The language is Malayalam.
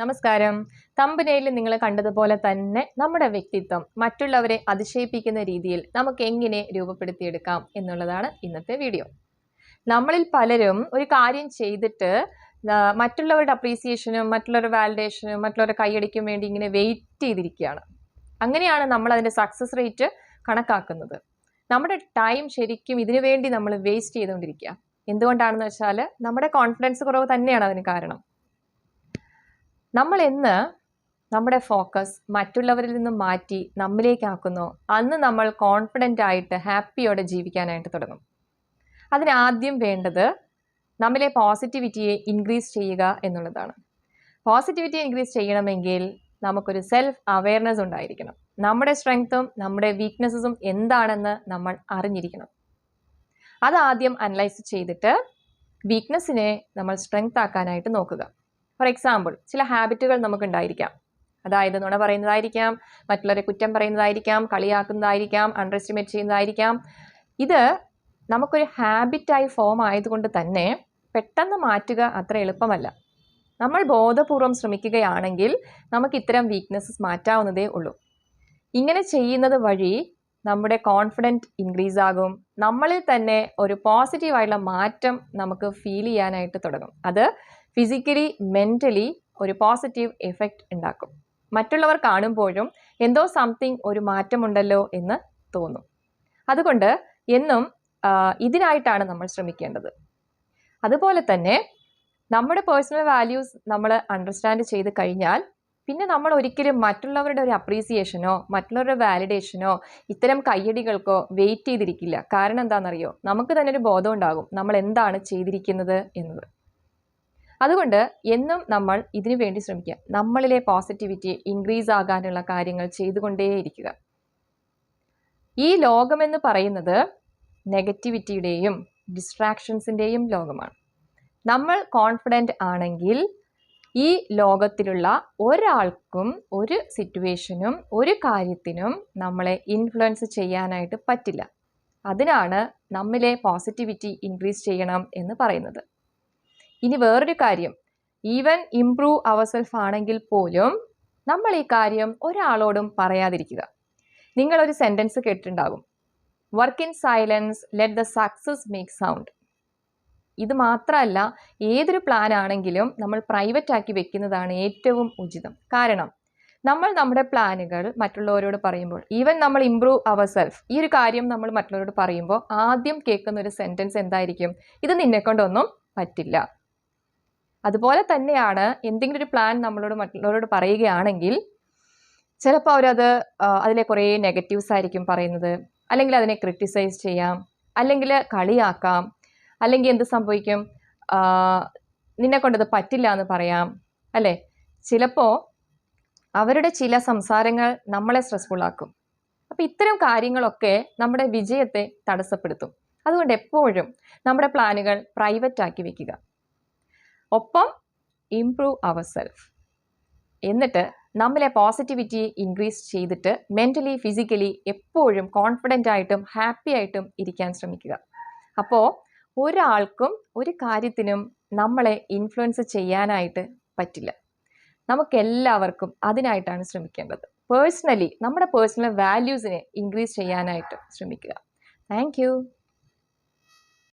നമസ്കാരം. തമ്പനയിൽ നിങ്ങൾ കണ്ടതുപോലെ തന്നെ നമ്മുടെ വ്യക്തിത്വം മറ്റുള്ളവരെ അതിശയിപ്പിക്കുന്ന രീതിയിൽ നമുക്ക് എങ്ങനെ രൂപപ്പെടുത്തിയെടുക്കാം എന്നുള്ളതാണ് ഇന്നത്തെ വീഡിയോ. നമ്മളിൽ പലരും ഒരു കാര്യം ചെയ്തിട്ട് മറ്റുള്ളവരുടെ അപ്രീസിയേഷനും മറ്റുള്ളവരുടെ വാലിഡേഷനും മറ്റുള്ളവരുടെ കൈയടിക്കും വേണ്ടി ഇങ്ങനെ വെയിറ്റ് ചെയ്തിരിക്കുകയാണ്. അങ്ങനെയാണ് നമ്മൾ അതിന്റെ സക്സസ് റേറ്റ് കണക്കാക്കുന്നത്. നമ്മുടെ ടൈം ശരിക്കും ഇതിനു വേണ്ടി നമ്മൾ വേസ്റ്റ് ചെയ്തുകൊണ്ടിരിക്കുക. എന്തുകൊണ്ടാണെന്ന് വെച്ചാൽ നമ്മുടെ കോൺഫിഡൻസ് കുറവ് തന്നെയാണ് അതിന് കാരണം. നമ്മൾ എന്ന് നമ്മുടെ ഫോക്കസ് മറ്റുള്ളവരിൽ നിന്ന് മാറ്റി നമ്മിലേക്കാക്കുന്നു അന്ന് നമ്മൾ കോൺഫിഡന്റ് ആയിട്ട് ഹാപ്പിയോടെ ജീവിക്കാനായിട്ട് തുടങ്ങും. അതിനാദ്യം വേണ്ടത് നമ്മിലെ പോസിറ്റിവിറ്റിയെ ഇൻക്രീസ് ചെയ്യുക എന്നുള്ളതാണ്. പോസിറ്റിവിറ്റി ഇൻക്രീസ് ചെയ്യണമെങ്കിൽ നമുക്കൊരു സെൽഫ് അവയർനെസ് ഉണ്ടായിരിക്കണം. നമ്മുടെ സ്ട്രെങ്ത്തും നമ്മുടെ വീക്ക്നെസ്സും എന്താണെന്ന് നമ്മൾ അറിഞ്ഞിരിക്കണം. അതാദ്യം അനലൈസ് ചെയ്തിട്ട് വീക്ക്നെസ്സിനെ നമ്മൾ സ്ട്രെങ്ത് ആക്കാനായിട്ട് നോക്കുക. ഫോർ എക്സാമ്പിൾ ചില ഹാബിറ്റുകൾ നമുക്കുണ്ടായിരിക്കാം. അതായത് നുണ പറയുന്നതായിരിക്കാം മറ്റുള്ളവരെ കുറ്റം പറയുന്നതായിരിക്കാം കളിയാക്കുന്നതായിരിക്കാം അണ്ടർ എസ്റ്റിമേറ്റ് ചെയ്യുന്നതായിരിക്കാം. ഇത് നമുക്കൊരു ഹാബിറ്റായി ഫോം ആയതുകൊണ്ട് തന്നെ പെട്ടെന്ന് മാറ്റുക അത്ര എളുപ്പമല്ല. നമ്മൾ ബോധപൂർവം ശ്രമിക്കുകയാണെങ്കിൽ നമുക്ക് ഇത്തരം വീക്ക്നെസ്സസ് മാറ്റാവുന്നതേ ഉള്ളൂ. ഇങ്ങനെ ചെയ്യുന്നത് വഴി നമ്മുടെ കോൺഫിഡന്റ് ഇൻക്രീസ് ആകും. നമ്മളിൽ തന്നെ ഒരു പോസിറ്റീവായിട്ടുള്ള മാറ്റം നമുക്ക് ഫീൽ ചെയ്യാനായിട്ട് തുടങ്ങും. അത് ഫിസിക്കലി മെന്റലി ഒരു പോസിറ്റീവ് എഫക്റ്റ് ഉണ്ടാക്കും. മറ്റുള്ളവർ കാണുമ്പോഴും എന്തോ സംതിങ് ഒരു മാറ്റമുണ്ടല്ലോ എന്ന് തോന്നും. അതുകൊണ്ട് എന്നും ഇതിനായിട്ടാണ് നമ്മൾ ശ്രമിക്കേണ്ടത്. അതുപോലെ തന്നെ നമ്മുടെ പേഴ്സണൽ വാല്യൂസ് നമ്മൾ അണ്ടർസ്റ്റാൻഡ് ചെയ്ത് കഴിഞ്ഞാൽ പിന്നെ നമ്മൾ ഒരിക്കലും മറ്റുള്ളവരുടെ ഒരു അപ്രീസിയേഷനോ മറ്റുള്ളവരുടെ വാലിഡേഷനോ ഇത്തരം കയ്യടികൾക്കോ വെയിറ്റ് ചെയ്തിരിക്കില്ല. കാരണം എന്താണെന്നറിയോ? നമുക്ക് തന്നെ ഒരു ബോധം ഉണ്ടാകും. നമ്മൾ എന്താണ് ചെയ്തിരിക്കുന്നത് എന്നത്. അതുകൊണ്ട് എന്നും നമ്മൾ ഇതിനു വേണ്ടി ശ്രമിക്കുക. നമ്മളിലെ പോസിറ്റിവിറ്റി ഇൻക്രീസ് ആകാനുള്ള കാര്യങ്ങൾ ചെയ്തുകൊണ്ടേയിരിക്കുക. ഈ ലോകമെന്ന് പറയുന്നത് നെഗറ്റിവിറ്റിയുടെയും ഡിസ്ട്രാക്ഷൻസിന്റെയും ലോകമാണ്. നമ്മൾ കോൺഫിഡന്റ് ആണെങ്കിൽ ഈ ലോകത്തിലുള്ള ഒരാൾക്കും ഒരു സിറ്റുവേഷനും ഒരു കാര്യത്തിനും നമ്മളെ ഇൻഫ്ലുവൻസ് ചെയ്യാനായിട്ട് പറ്റില്ല. അതിനാണ് നമ്മിലെ പോസിറ്റിവിറ്റി ഇൻക്രീസ് ചെയ്യണം എന്ന് പറയുന്നത്. ഇനി വേറൊരു കാര്യം. ഈവൻ ഇംപ്രൂവ് അവർ സെൽഫ് ആണെങ്കിൽ പോലും നമ്മൾ ഈ കാര്യം ഒരാളോടും പറയാതിരിക്കുക. നിങ്ങളൊരു സെന്റൻസ് കേട്ടിട്ടുണ്ടാകും. Work in silence let the success make sound ഇത് മാത്രമല്ല ഏതൊരു പ്ലാൻ ആണെങ്കിലും നമ്മൾ പ്രൈവറ്റ് ആക്കി വെക്കുന്നതാണ് ഏറ്റവും ഉചിതം. കാരണം നമ്മൾ നമ്മുടെ പ്ലാനുകൾ മറ്റുള്ളവരോട് പറയുമ്പോൾ ഈവൻ നമ്മൾ ഇംപ്രൂവ് അവർ സെൽഫ് ഈ ഒരു കാര്യം നമ്മൾ മറ്റുള്ളവരോട് പറയുമ്പോൾ ആദ്യം കേൾക്കുന്ന ഒരു സെന്റൻസ് എന്തായിരിക്കും? ഇത് നിന്നെക്കൊണ്ടൊന്നും പറ്റില്ല. അതുപോലെ തന്നെയാണ് എന്തെങ്കിലും ഒരു പ്ലാൻ നമ്മളോട് മറ്റുള്ളവരോട് പറയുകയാണെങ്കിൽ ചിലപ്പോൾ അവരത് അതിലെ കുറേ നെഗറ്റീവ്സ് ആയിരിക്കും പറയുന്നത്. അല്ലെങ്കിൽ അതിനെ ക്രിട്ടിസൈസ് ചെയ്യാം. അല്ലെങ്കിൽ കളിയാക്കാം. അല്ലെങ്കിൽ എന്ത് സംഭവിക്കും? നിന്നെ കൊണ്ടത് പറ്റില്ല എന്ന് പറയാം. അല്ലേ? ചിലപ്പോൾ അവരുടെ ചില സംസാരങ്ങൾ നമ്മളെ സ്ട്രെസ്ഫുൾ ആക്കും. അപ്പോൾ ഇത്തരം കാര്യങ്ങളൊക്കെ നമ്മുടെ വിജയത്തെ തടസ്സപ്പെടുത്തും. അതുകൊണ്ട് എപ്പോഴും നമ്മുടെ പ്ലാനുകൾ പ്രൈവറ്റ് ആക്കി വെക്കുക. ഒപ്പം ഇംപ്രൂവ് അവർ സെൽഫ് എന്നിട്ട് നമ്മളെ പോസിറ്റിവിറ്റി ഇൻക്രീസ് ചെയ്തിട്ട് മെന്റലി ഫിസിക്കലി എപ്പോഴും കോൺഫിഡന്റ് ആയിട്ടും ഹാപ്പി ആയിട്ടും ഇരിക്കാൻ ശ്രമിക്കുക. അപ്പോൾ ഒരാൾക്കും ഒരു കാര്യത്തിനും നമ്മളെ ഇൻഫ്ലുവൻസ് ചെയ്യാനായിട്ട് പറ്റില്ല. നമുക്കെല്ലാവർക്കും അതിനായിട്ടാണ് ശ്രമിക്കേണ്ടത്. പേഴ്സണലി നമ്മുടെ പേഴ്സണൽ വാല്യൂസിനെ ഇൻക്രീസ് ചെയ്യാനായിട്ട് ശ്രമിക്കുക. താങ്ക്